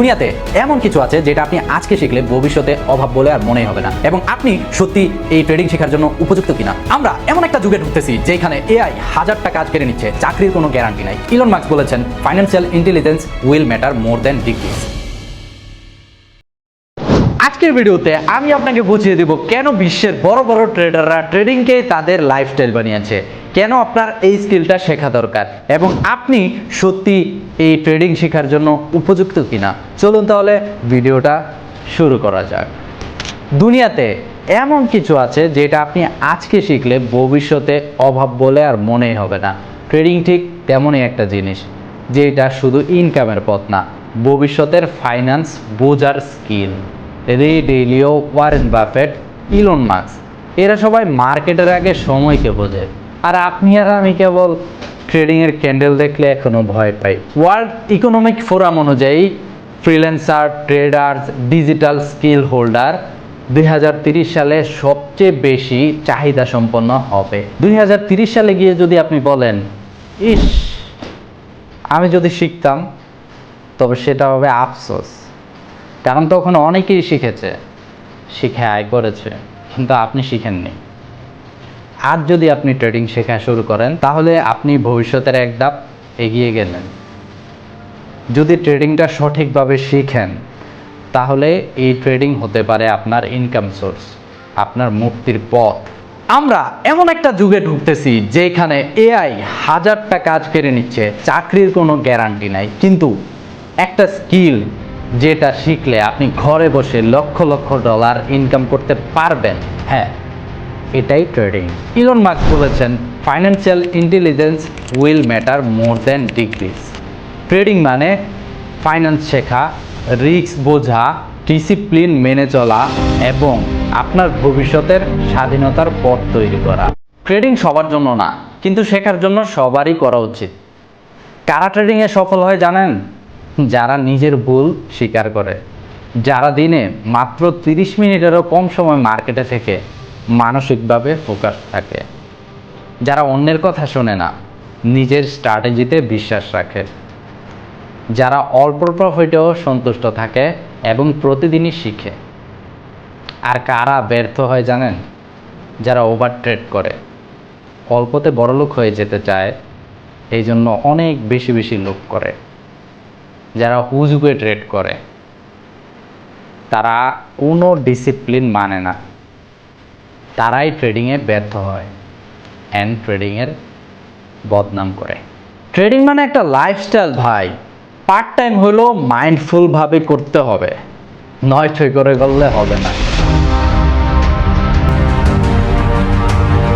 দুনিয়াতে এমন কিছু আছে যেটা আপনি আজকে শিখলে ভবিষ্যতে অভাব বলে আর মনেই হবে না। এবং আপনি সত্যি এই ট্রেডিং শেখার জন্য উপযুক্ত কিনা? আমরা এমন একটা যুগে ঢুকতেছি যেখানে এআই টাকা কাজ কেড়ে নিচ্ছে, চাকরির কোনো গ্যারান্টি নাই। ইলন মার্কস বলেছেন financial intelligence will matter more than degrees আজকের ভিডিওতে আমি আপনাকে বুঝিয়ে দিব কেন বিশ্বের বড় বড় ট্রেডাররা ট্রেডিংকে তাদের লাইফস্টাইল বানিয়েছে। কেন আপনার এই স্কিলটা শেখা দরকার? এবং আপনি সত্যি এই ট্রেডিং শেখার জন্য উপযুক্ত কিনা? চলুন তাহলে ভিডিওটা শুরু করা যাক। দুনিয়াতে এমন কিছু আছে যেটা আপনি আজকে শিখলে ভবিষ্যতে অভাব বলে আর মনেই হবে না। ট্রেডিং ঠিক তেমনই একটা জিনিস, যেটা শুধু ইনকামের পথ না, ভবিষ্যতের ফাইন্যান্স বোঝার skill Ray Dalio Warren Buffett, Elon Musk এরা সবাই মার্কেটের আগে সময়কে বোঝে। আর আপনি আর আমি কেবল ট্রেডিংয়ের ক্যান্ডেল দেখলে এখনও ভয় পাই। ওয়ার্ল্ড ইকোনমিক ফোরাম অনুযায়ী freelancer, traders, digital skill holder দুই সালে সবচেয়ে বেশি চাহিদা সম্পন্ন হবে। দুই সালে গিয়ে যদি আপনি বলেন, ইস, আমি যদি শিখতাম, তবে সেটা হবে আফসোস। কারণ তখন অনেকেই শিখেছে। শিখে আয় করেছে, কিন্তু আপনি শিখেননি। আর যদি আপনি ট্রেডিং শেখা শুরু করেন, তাহলে আপনি ভবিষ্যতের এক ধাপ এগিয়ে গেলেন। যদি ট্রেডিংটা সঠিকভাবে শিখেন, তাহলে এই ট্রেডিং হতে পারে আপনার ইনকাম সোর্স আপনার মুক্তির পথ। আমরা এমন একটা যুগে ঢুকতেছি, যেখানে এআই হাজারটা কাজ কেড়ে নিচ্ছে, চাকরির কোনো গ্যারান্টি নাই, কিন্তু একটা স্কিল যেটা শিখলে আপনি ঘরে বসে লক্ষ লক্ষ ডলার ইনকাম করতে পারবেন। হ্যাঁ এটাই ট্রেডিং ইলন মার্কস বলেছেন financial intelligence will matter more than degrees trading মানে ফাইন্যান্স শেখা রিস্ক বোঝা ডিসিপ্লিন মেনে চলা এবং আপনার ভবিষ্যতের স্বাধীনতার পথ তৈরি করা। ট্রেডিং সবার জন্য না, কিন্তু শেখার জন্য সবারই করা উচিত। কারা ট্রেডিংয়ে সফল হয় জানেন? যারা নিজের ভুল স্বীকার করে। যারা দিনে মাত্র তিরিশ মিনিটেরও কম সময় মার্কেটে থেকে মানসিকভাবে ফোকাস থাকে। যারা অন্যের কথা শোনে না, নিজের স্ট্র্যাটেজিতে বিশ্বাস রাখে। যারা অল্প প্রফিটেও সন্তুষ্ট থাকে এবং প্রতিদিনই শিখে। আর কারা ব্যর্থ হয় জানেন? যারা ওভার ট্রেড করে। অল্পতে বড়লোক হয়ে যেতে চায় এই জন্য অনেক বেশি বেশি লোক করে। যারা হুজুগে ট্রেড করে, তারা কোনো ডিসিপ্লিন মানে না। তারাই ট্রেডিংয়ে ব্যর্থ হয় অ্যান্ড ট্রেডিংয়ের বদনাম করে। ট্রেডিং মানে একটা লাইফস্টাইল ভাই। পার্ট টাইম হলেও মাইন্ডফুলভাবে করতে হবে। নয় ছয় করে করলে হবে না।